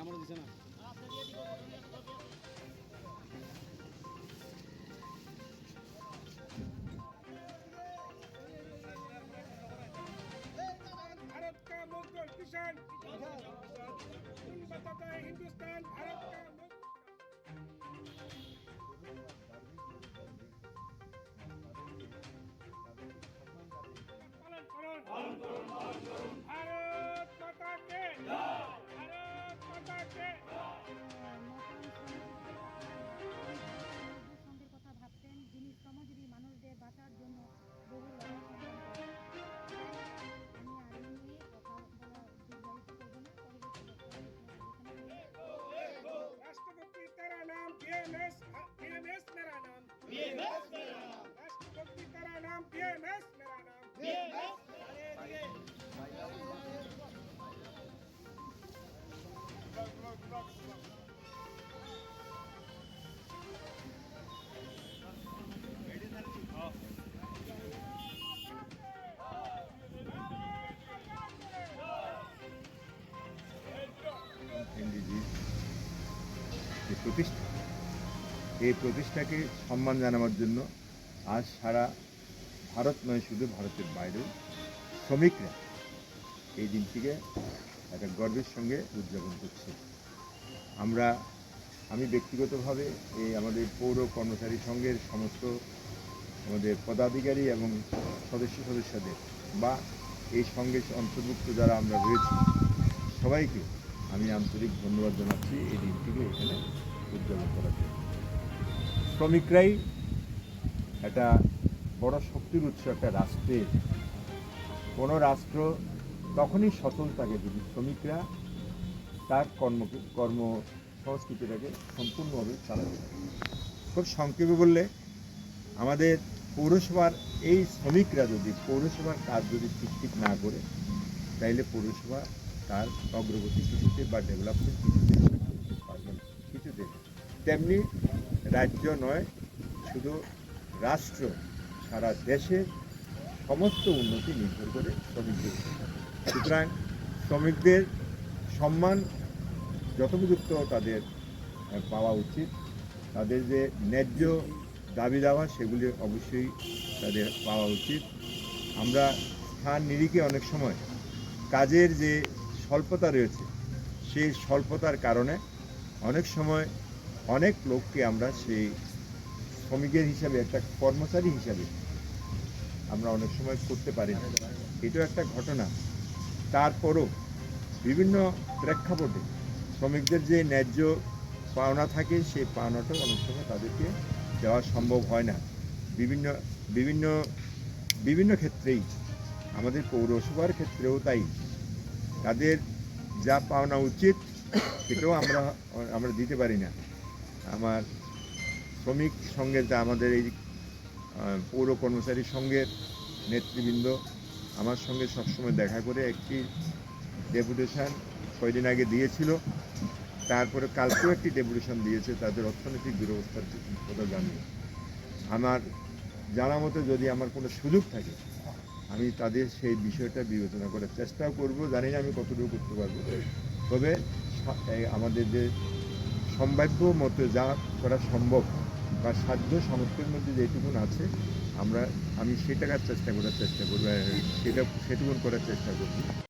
আমারও দিছে না। बीएमएस मेरा नाम। बीएमएस मेरा नाम। राष्ट्रभक्ति तेरा नाम बीएमएस मेरा नाम। बीएमएस जी इसको এই প্রতিষ্ঠাকে সম্মান জানাবার জন্য আজ সারা ভারত নয়, শুধু ভারতের বাইরেও শ্রমিকরা এই দিনটিকে একটা গর্বের সঙ্গে উদযাপন করছে। আমরা, আমি ব্যক্তিগতভাবে এই আমাদের পৌর কর্মচারী সংঘের সমস্ত আমাদের পদাধিকারী এবং সদস্য সদস্যদের বা এই সঙ্গে অন্তর্ভুক্ত যারা আমরা রয়েছি, সবাইকে আমি আন্তরিক ধন্যবাদ জানাচ্ছি এই দিনটিকে এখানে উদযাপন করার জন্য। শ্রমিকরাই একটা বড় শক্তির উৎস একটা রাষ্ট্রের কোনো রাষ্ট্র তখনই সচল থাকে যদি শ্রমিকরা তার কর্ম কর্ম সংস্কৃতিটাকে সম্পূর্ণভাবে চালাতে খুব সংক্ষেপে বললে, আমাদের পৌরসভার এই শ্রমিকরা যদি, পৌরসভার কাজ যদি ঠিক ঠিক না করে, তাইলে পৌরসভা তার অগ্রগতি কিছুতে বা ডেভেলপমেন্ট কিছুতে কিছুতে তেমনি রাজ্য নয়, শুধু রাষ্ট্র, সারা দেশের সমস্ত উন্নতি নির্ভর করে শ্রমিকদের সুতরাং শ্রমিকদের সম্মান যথোপযুক্ত তাদের পাওয়া উচিত। তাদের যে ন্যায্য দাবি দাওয়া সেগুলি অবশ্যই তাদের পাওয়া উচিত। আমরা স্থান নিরিখে অনেক সময় কাজের যে স্বল্পতা রয়েছে, সেই স্বল্পতার কারণে অনেক সময় অনেক লোককে আমরা সেই শ্রমিকের হিসাবে, একটা কর্মচারী হিসাবে আমরা অনেক সময় করতে পারি না। এটাও একটা ঘটনা। তারপরও বিভিন্ন প্রেক্ষাপটে শ্রমিকদের যে ন্যায্য পাওনা থাকে, সেই পাওনাটাও অনেক সময় তাদেরকে দেওয়া সম্ভব হয় না। বিভিন্ন বিভিন্ন বিভিন্ন ক্ষেত্রেই, আমাদের পৌরসভার ক্ষেত্রেও তাই। তাদের যা পাওনা উচিত, সেটাও আমরা আমরা দিতে পারি না। আমার শ্রমিক সঙ্গে যা আমাদের এই পৌর কর্মচারী সঙ্গের নেতৃবৃন্দ, আমার সঙ্গে সবসময় দেখা করে একটি ডেপুটেশন কয়দিন আগে দিয়েছিল। তারপরে কালকেও একটি ডেপুটেশন দিয়েছে, তাদের অর্থনৈতিক দুরবস্থার কথা জানিয়ে আমার জানা মতো যদি আমার কোনো সুযোগ থাকে, আমি তাদের সেই বিষয়টা বিবেচনা করার চেষ্টাও করব। জানি না আমি কতটুকু করতে পারব। তবে আমাদের যে সম্ভাব্য মতো যা করা সম্ভব বা সাধ্য সামর্থ্যের মধ্যে যেটুকুন আছে, আমরা, আমি সেটাকার চেষ্টা করার চেষ্টা করব, সেটা, সেটুকুন করার চেষ্টা করব।